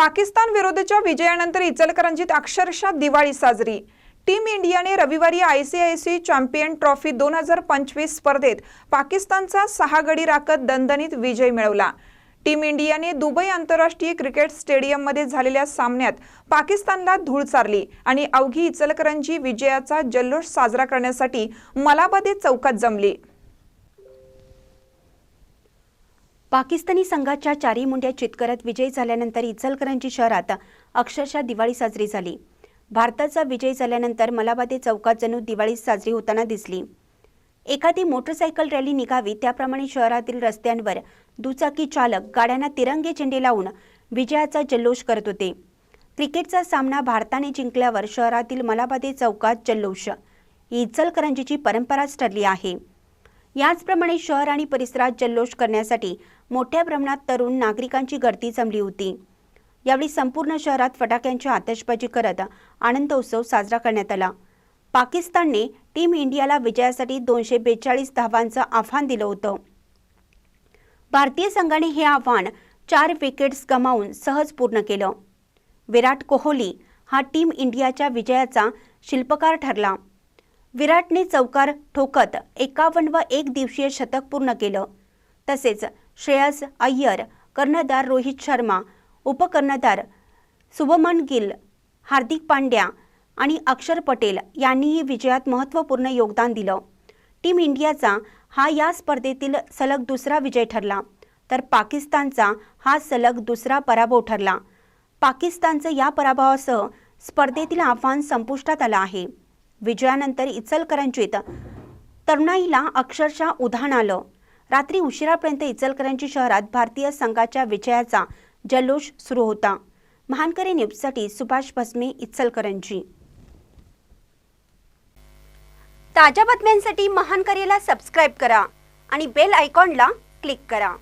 पाकिस्तान विरुद्धच्या विजयानंतर इचलकरंजीत अक्षरशः दिवाळी साजरी. टीम इंडियाने रविवारी I C I C champion trophy दोन हजार पंचवीस स्पर्धेत पाकिस्तानचा सहा गडी राखत दणदणीत विजय मिळवला. टीम इंडियाने दुबई आंतरराष्ट्रीय क्रिकेट स्टेडियममध्ये झालेल्या सामन्यात पाकिस्तानला धूळ चारली आणि अवघी इचलकरंजी विजयाचा जल्लोष साजरा करण्यासाठी मलाबादे चौकात जमली. पाकिस्तानी संघाच्या चारही मुंड्या चित करत विजय झाल्यानंतर इचलकरंजी शहरात अक्षरशः दिवाळी साजरी झाली. भारताचा विजय झाल्यानंतर मलाबादे चौकात जणू दिवाळी साजरी होताना दिसली. एखादी मोटरसायकल रॅली निघावी त्याप्रमाणे शहरातील रस्त्यांवर दुचाकी चालक गाड्यांना तिरंगे झेंडे लावून विजयाचा जल्लोष करत होते. क्रिकेटचा सामना भारताने जिंकल्यावर शहरातील मलाबादे चौकात जल्लोष. ही इचलकरंजीची परंपराच ठरली आहे. याचप्रमाणे शहर आणि परिसरात जल्लोष करण्यासाठी मोठ्या प्रमाणात तरुण नागरिकांची गर्दी जमली होती. यावेळी संपूर्ण शहरात फटाक्यांची आतषबाजी करत आनंद उत्सव साजरा करण्यात आला. पाकिस्तानने टीम इंडियाला विजयासाठी दोनशे बेचाळीस धावांचं आव्हान दिलं होतं. भारतीय संघाने हे आव्हान चार विकेट्स गमावून सहज पूर्ण केलं. विराट कोहली हा टीम इंडियाच्या विजयाचा शिल्पकार ठरला. विराटने चौकार ठोकत एकावन्न व एक दिवसीय शतक पूर्ण केलं. तसेच श्रेयस अय्यर कर्णधार रोहित शर्मा उपकर्णधार सुभमन गिल हार्दिक पांड्या आणि अक्षर पटेल यांनीही विजयात महत्त्वपूर्ण योगदान दिलं. टीम इंडियाचा हा या स्पर्धेतील सलग दुसरा विजय ठरला. तर पाकिस्तानचा हा सलग दुसरा पराभव ठरला. पाकिस्तानचं या पराभवासह स्पर्धेतील आव्हान संपुष्टात आलं आहे. विजयानंतर इचलकरंजीत तरुणाईला अक्षरशः उधाण आलं. रात्री उशिरापर्यंत इचलकरंजी शहरात भारतीय संघाच्या विजयाचा जल्लोष सुरू होता. महानकरी न्यूजसाठी सुभाष भस्मे इचलकरंजी. ताज्या बातम्यांसाठी महानकरीला सबस्क्राईब करा आणि बेल आयकॉनला क्लिक करा.